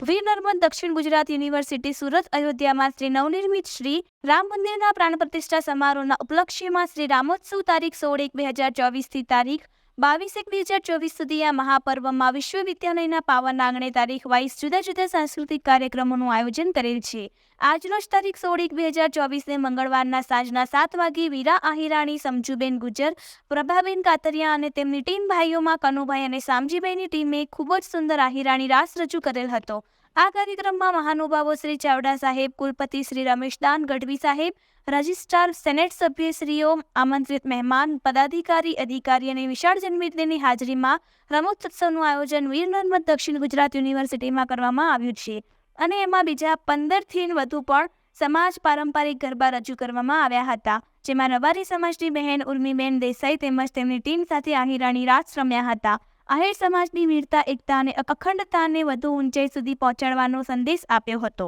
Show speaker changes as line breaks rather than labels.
વીર નર્મદ દક્ષિણ ગુજરાત યુનિવર્સિટી સુરત અયોધ્યામાં શ્રી નવનિર્મિત શ્રી રામ મંદિરના પ્રાણ પ્રતિષ્ઠા સમારોહના ઉપલક્ષ્યમાં શ્રી રામોત્સવ તારીખ સોળ એક બે હજાર ચોવીસથી તારીખ બાવીસ એક બે હજાર ચોવીસ સુધી આ મહાપર્વમાં વિશ્વવિદ્યાલયના પાવન આંગણે તારીખ વાઇઝ જુદા જુદા સાંસ્કૃતિક કાર્યક્રમોનું આયોજન કરેલ છે. આજરોજ તારીખ સોળ એક બે હજાર ચોવીસને મંગળવારના સાંજના સાત વાગે વીરા આહિરાણી, સમજુબેન ગુજર પ્રભાબેન કાતરિયા અને તેમની ટીમ ભાઈઓમાં કનુભાઈ અને સામજીભાઈની ટીમે ખૂબ જ સુંદર આહિરાણી રાસ રજૂ કરેલ હતો. આ કાર્યક્રમમાં મહાનુભાવો શ્રી ચાવડા સાહેબ, કુલપતિ શ્રી રમેશદાન ગઢવી સાહેબ, રજિસ્ટ્રાર સેનેટ સભ્યશ્રીઓ, આમંત્રિત મહેમાન, પદાધિકારી, અધિકારી અને વિશાળ જનમેદનીની હાજરીમાં રમોત્સવનું આયોજન વીર નર્મદ દક્ષિણ ગુજરાત યુનિવર્સિટીમાં કરવામાં આવ્યું છે અને એમાં બીજા પંદરથી વધુ પણ સમાજ પારંપરિક ગરબા રજૂ કરવામાં આવ્યા હતા, જેમાં રબારી સમાજની બહેન ઉર્મિબેન દેસાઈ તેમજ તેમની ટીમ સાથે આહિરાણી રાસ રમ્યા હતા. આહિર સમાજની વીરતા એકતા અને અખંડતાને વધુ ઊંચાઈ સુધી પહોંચાડવાનો સંદેશ આપ્યો હતો.